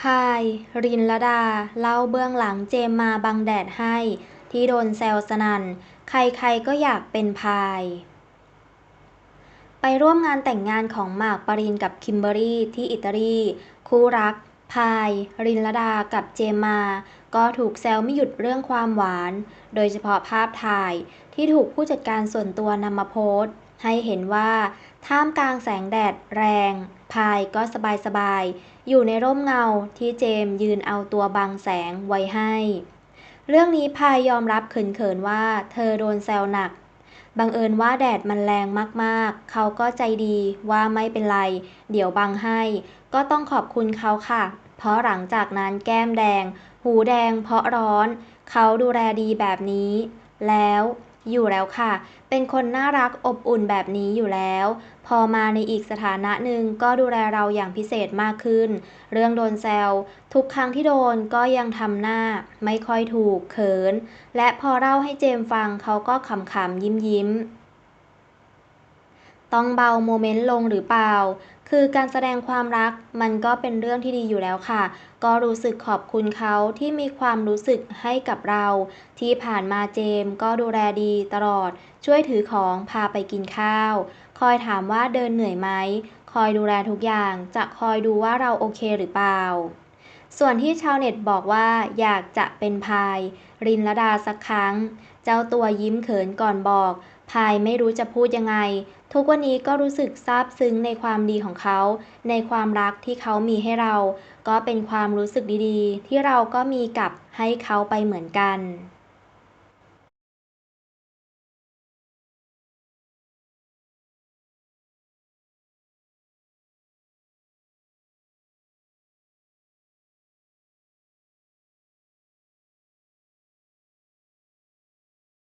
พาย รินลดา เล่าเบื้องหลังเจมมาบังแดดให้ ที่โดนแซวสนัน่น ใครๆก็อยากเป็นพาย ไปร่วมงานแต่งงานของหมากปรินกับคิมเบอรี่ที่อิตาลี คู่รัก พาย รินลดากับเจมมา ก็ถูกแซวไม่หยุดเรื่องความหวาน โดยเฉพาะภาพถ่ายที่ถูกผู้จัดการส่วนตัวนำมาโพสต์ ให้เห็นว่าท่ามกลางแสงแดดแรง พายก็สบายๆ อยู่ในร่มเงาที่เจมยืนเอาตัวบังแสงไว้ให้ เรื่องนี้พายยอมรับเขินๆว่าเธอโดนแซวหนัก บังเอิญว่าแดดมันแรงมากๆ เขาก็ใจดีว่าไม่เป็นไร เดี๋ยวบังให้ ก็ต้องขอบคุณเขาค่ะ เพราะหลังจากนั้นแก้มแดง หูแดงเพราะร้อน เขาดูแลดีแบบนี้ แล้ว อยู่แล้วค่ะ เป็นคนน่ารักอบอุ่นแบบนี้อยู่แล้ว พอมาในอีกสถานะหนึ่งก็ดูแลเราอย่างพิเศษมากขึ้น เรื่องโดนแซวทุกครั้งที่โดนก็ยังทำหน้า ไม่ค่อยถูกเขิน และพอเล่าให้เจมฟังเขาก็ขำๆยิ้มยิ้ม ต้องเบาโมเมนต์ลงหรือเปล่า คือการแสดงความรักมันก็เป็นเรื่องที่ดีอยู่แล้วค่ะ ก็รู้สึกขอบคุณเขาที่มีความรู้สึกให้กับเรา ที่ผ่านมาเจมก็ดูแลดีตลอด ช่วยถือของพาไปกินข้าว คอยถามว่าเดินเหนื่อยไหม คอยดูแลทุกอย่าง จะคอยดูว่าเราโอเคหรือเปล่า ส่วนที่ชาวเน็ตบอกว่าอยากจะเป็นพาย รินลดาสักครั้ง เจ้าตัวยิ้มเขินก่อนบอก พายไม่รู้จะพูดยังไง ทุกวันนี้ก็รู้สึกซาบซึ้งในความดีของเขา ในความรักที่เขามีให้เรา ก็เป็นความรู้สึกดีๆ ที่เราก็มีกับให้เขาไปเหมือนกัน